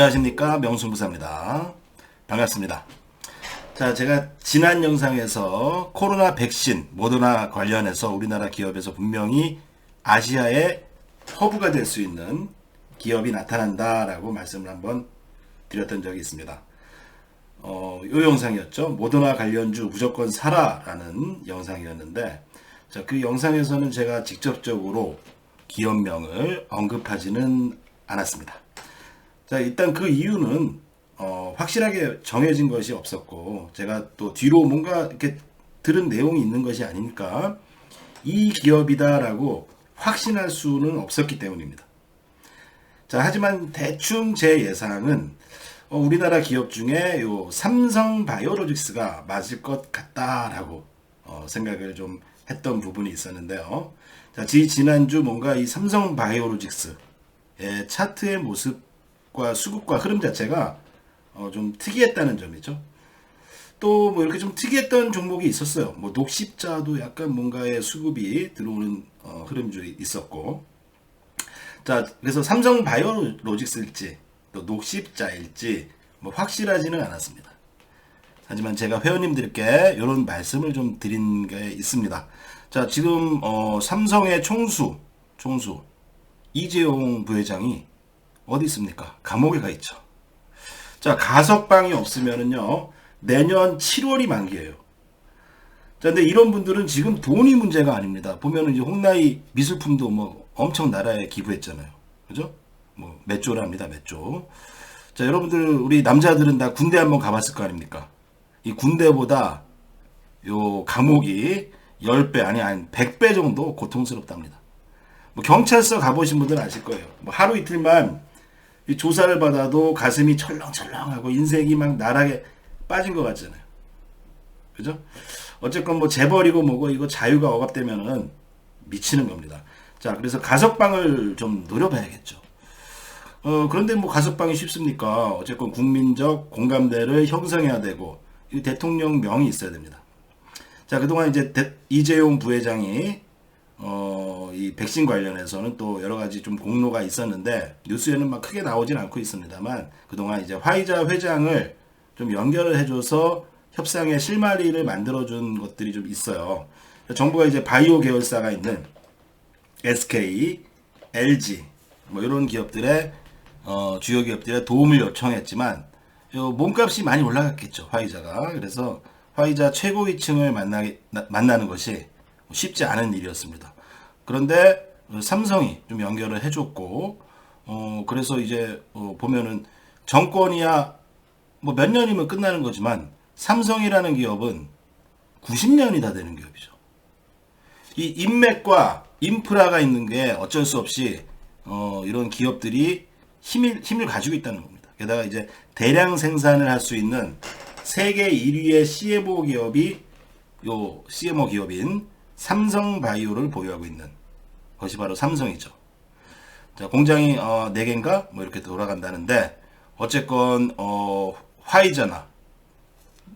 안녕하십니까 명승부사입니다. 반갑습니다. 자, 제가 지난 영상에서 코로나 백신 모더나 관련해서 우리나라 기업에서 분명히 아시아의 허브가 될 수 있는 기업이 나타난다라고 말씀을 한번 드렸던 적이 있습니다. 어, 요 영상이었죠. 모더나 관련주 무조건 사라라는 영상이었는데, 자, 그 영상에서는 제가 직접적으로 기업명을 언급하지는 않았습니다. 자, 일단 그 이유는 어, 확실하게 정해진 것이 없었고 제가 또 뒤로 뭔가 이렇게 들은 내용이 있는 것이 아니니까 이 기업이다라고 확신할 수는 없었기 때문입니다. 자, 하지만 대충 제 예상은 어, 우리나라 기업 중에 요 삼성 바이오로직스가 맞을 것 같다라고 어, 생각을 좀 했던 부분이 있었는데요. 자, 지 지난주 뭔가 이 삼성 바이오로직스의 차트의 모습 과 수급과 흐름 자체가 어, 좀 특이했다는 점이죠. 또 뭐 이렇게 좀 특이했던 종목이 있었어요. 뭐 녹십자도 약간 뭔가의 수급이 들어오는 어, 흐름이 있었고. 자, 그래서 삼성 바이오로직스일지 또 녹십자일지 뭐 확실하지는 않았습니다. 하지만 제가 회원님들께 이런 말씀을 좀 드린 게 있습니다. 자, 지금 어, 삼성의 총수, 총수 이재용 부회장이 어디 있습니까? 감옥에 가 있죠. 자, 가석방이 없으면은요, 내년 7월이 만기예요. 자, 근데 이런 분들은 지금 돈이 문제가 아닙니다. 보면은 이제 홍나이 미술품도 뭐 엄청 나라에 기부했잖아요. 그죠? 뭐, 몇 조랍니다, 몇 조. 자, 여러분들, 우리 남자들은 다 군대 한번 가봤을 거 아닙니까? 이 군대보다 요 감옥이 10배, 아니, 아니, 100배 정도 고통스럽답니다. 뭐 경찰서 가보신 분들은 아실 거예요. 뭐 하루 이틀만 이 조사를 받아도 가슴이 철렁철렁하고 인생이 막 나락에 빠진 것 같잖아요. 그죠? 어쨌건 뭐 재벌이고 뭐고 이거 자유가 억압되면은 미치는 겁니다. 자, 그래서 가석방을 좀 노려봐야겠죠. 어, 그런데 뭐 가석방이 쉽습니까? 어쨌건 국민적 공감대를 형성해야 되고, 이 대통령 명이 있어야 됩니다. 자, 그동안 이제 대, 이재용 부회장이 어, 이 백신 관련해서는 또 여러 가지 좀 공로가 있었는데 뉴스에는 막 크게 나오진 않고 있습니다만 그동안 이제 화이자 회장을 좀 연결을 해줘서 협상의 실마리를 만들어준 것들이 좀 있어요. 정부가 이제 바이오 계열사가 있는 SK, LG 뭐 이런 기업들의 어, 주요 기업들의 도움을 요청했지만 요 몸값이 많이 올라갔겠죠 화이자가 그래서 화이자 최고위층을 만나 만나는 것이 쉽지 않은 일이었습니다. 그런데 삼성이 좀 연결을 해줬고, 어, 그래서 이제 어, 보면은 정권이야 뭐 몇 년이면 끝나는 거지만 삼성이라는 기업은 90년이 다 되는 기업이죠. 이 인맥과 인프라가 있는 게 어쩔 수 없이 어, 이런 기업들이 힘을, 힘을 가지고 있다는 겁니다. 게다가 이제 대량 생산을 할 수 있는 세계 1위의 CMO 기업이 요 CMO 기업인 삼성바이오를 보유하고 있는 것이 바로 삼성이죠. 자, 공장이 어, 4개인가? 뭐 이렇게 돌아간다는데 어쨌건 어, 화이자나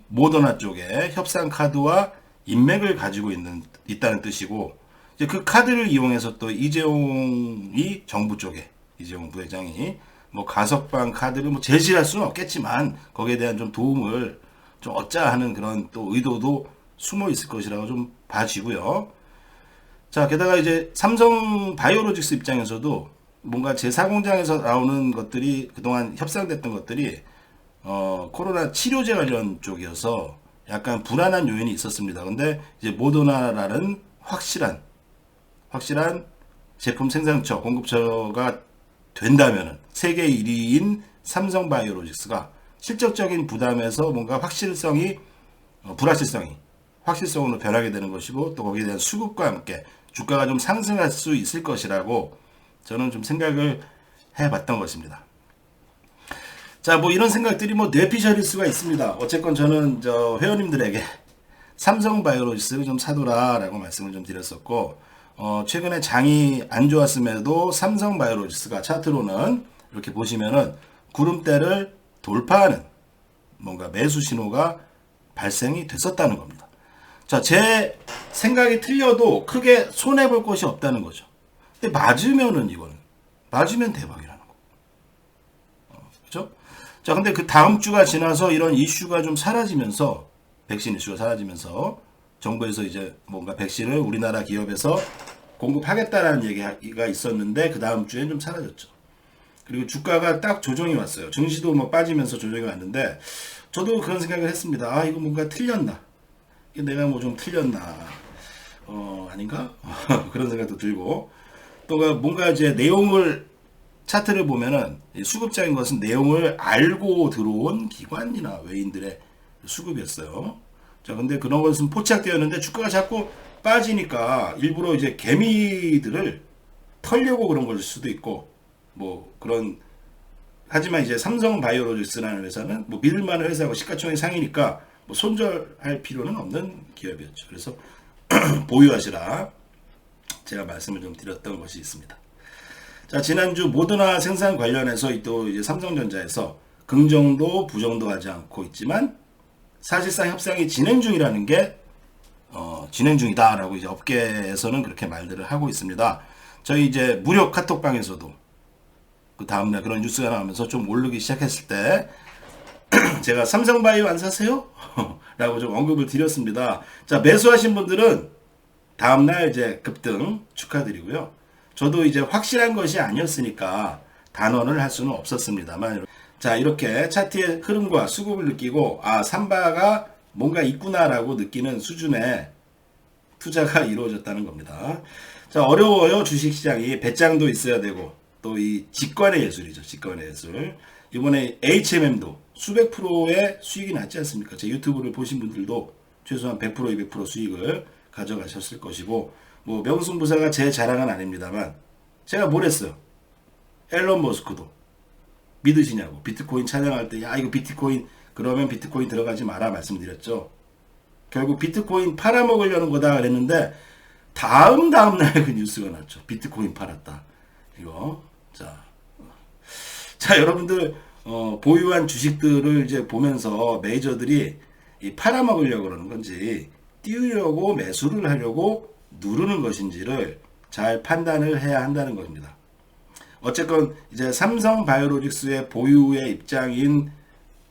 모더나 쪽에 협상 카드와 인맥을 가지고 있는 있다는 뜻이고 이제 그 카드를 이용해서 또 이재용이 정부 쪽에 이재용 부회장이 뭐 가석방 카드를 뭐 제시할 수는 없겠지만 거기에 대한 좀 도움을 좀 얻자 하는 그런 또 의도도 숨어 있을 것이라고 좀 봐지고요. 자, 게다가 이제 삼성 바이오로직스 입장에서도 뭔가 제4공장에서 나오는 것들이 그동안 협상됐던 것들이 어, 코로나 치료제 관련 쪽이어서 약간 불안한 요인이 있었습니다. 근데 이제 모더나라는 확실한 확실한 제품 생산처, 공급처가 된다면 세계 1위인 삼성 바이오로직스가 실적적인 부담에서 뭔가 확실성이 어, 불확실성이 확실성으로 변하게 되는 것이고 또 거기에 대한 수급과 함께 주가가 좀 상승할 수 있을 것이라고 저는 좀 생각을 해봤던 것입니다. 자, 뭐 이런 생각들이 뭐 뇌피셜일 수가 있습니다. 어쨌건 저는 저 회원님들에게 삼성 바이오로직스를 좀 사두라라고 말씀을 좀 드렸었고, 어, 최근에 장이 안 좋았음에도 삼성 바이오로직스가 차트로는 이렇게 보시면은 구름대를 돌파하는 뭔가 매수 신호가 발생이 됐었다는 겁니다. 자, 제 생각이 틀려도 크게 손해볼 것이 없다는 거죠. 근데 맞으면은 이거는, 맞으면 대박이라는 거. 어, 그죠? 자, 근데 그 다음 주가 지나서 이런 이슈가 좀 사라지면서 백신 이슈가 사라지면서 정부에서 이제 뭔가 백신을 우리나라 기업에서 공급하겠다라는 얘기가 있었는데 그 다음 주엔 좀 사라졌죠. 그리고 주가가 딱 조정이 왔어요. 증시도 뭐 빠지면서 조정이 왔는데 저도 그런 생각을 했습니다. 아 이거 뭔가 틀렸나? 내가 뭐좀 틀렸나? 어 아닌가? 그런 생각도 들고 또 뭔가 이제 내용을 차트를 보면은 이 수급장인 것은 내용을 알고 들어온 기관이나 외인들의 수급이었어요. 자, 근데 그런 것은 포착되었는데 주가가 자꾸 빠지니까 일부러 이제 개미들을 털려고 그런 걸 수도 있고 뭐 그런 하지만 이제 삼성 바이오로직스라는 회사는 뭐 믿을만한 회사고 시가총액 상이니까 뭐 손절할 필요는 없는 기업이었죠. 그래서 보유하시라 제가 말씀을 좀 드렸던 것이 있습니다. 자 지난주 모더나 생산 관련해서 또 이제 삼성전자에서 긍정도 부정도 하지 않고 있지만 사실상 협상이 진행 중이라는 게 어, 진행 중이다라고 이제 업계에서는 그렇게 말들을 하고 있습니다. 저희 이제 무료 카톡방에서도 그 다음날 그런 뉴스가 나오면서 좀 오르기 시작했을 때 제가 삼성바이오 안 사세요? 라고 좀 언급을 드렸습니다. 자, 매수하신 분들은 다음날 이제 급등 축하드리고요. 저도 이제 확실한 것이 아니었으니까 단언을 할 수는 없었습니다만 자, 이렇게 차트의 흐름과 수급을 느끼고 아, 삼바가 뭔가 있구나라고 느끼는 수준의 투자가 이루어졌다는 겁니다. 자, 어려워요. 주식시장이 배짱도 있어야 되고 또 이 직관의 예술이죠. 직관의 예술. 이번에 HMM도 수백 프로의 수익이 났지 않습니까? 제 유튜브를 보신 분들도 최소한 100% 200% 수익을 가져가셨을 것이고 뭐 명승부사가 제 자랑은 아닙니다만 제가 뭘 했어요? 앨런 머스크도 믿으시냐고 비트코인 찬양할 때 야 이거 비트코인 그러면 비트코인 들어가지 마라 말씀드렸죠. 결국 비트코인 팔아먹으려는 거다 그랬는데 다음 다음 날 그 뉴스가 났죠. 비트코인 팔았다. 이거 자, 자 여러분들 어, 보유한 주식들을 이제 보면서 메이저들이 이 팔아먹으려고 그러는 건지 띄우려고 매수를 하려고 누르는 것인지를 잘 판단을 해야 한다는 겁니다. 어쨌건 이제 삼성 바이오로직스의 보유의 입장인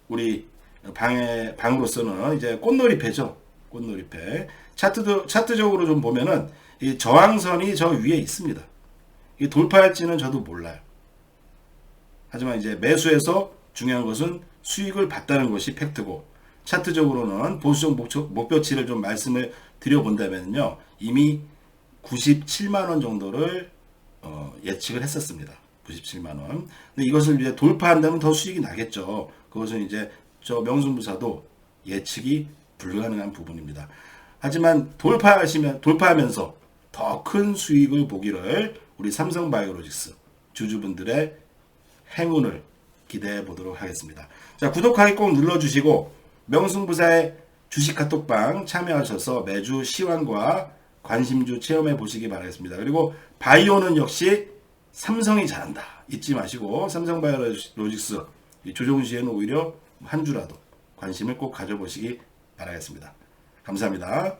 우리 방의 방으로서는 이제 꽃놀이패죠. 꽃놀이패. 차트도 차트적으로 좀 보면은 이 저항선이 저 위에 있습니다. 이 돌파할지는 저도 몰라요. 하지만 이제 매수에서 중요한 것은 수익을 봤다는 것이 팩트고 차트적으로는 보수적 목표, 목표치를 좀 말씀을 드려본다면요. 이미 97만 원 정도를 어, 예측을 했었습니다. 97만 원. 근데 이것을 이제 돌파한다면 더 수익이 나겠죠. 그것은 이제 저 명순부사도 예측이 불가능한 부분입니다. 하지만 돌파하시면 돌파하면서 더 큰 수익을 보기를 우리 삼성바이오로직스 주주분들의 행운을 기대해 보도록 하겠습니다. 자, 구독하기 꼭 눌러주시고 명승부사의 주식 카톡방 참여하셔서 매주 시황과 관심주 체험해 보시기 바라겠습니다. 그리고 바이오는 역시 삼성이 잘한다. 잊지 마시고 삼성바이오로직스 조정훈 씨에는 오히려 한 주라도 관심을 꼭 가져보시기 바라겠습니다. 감사합니다.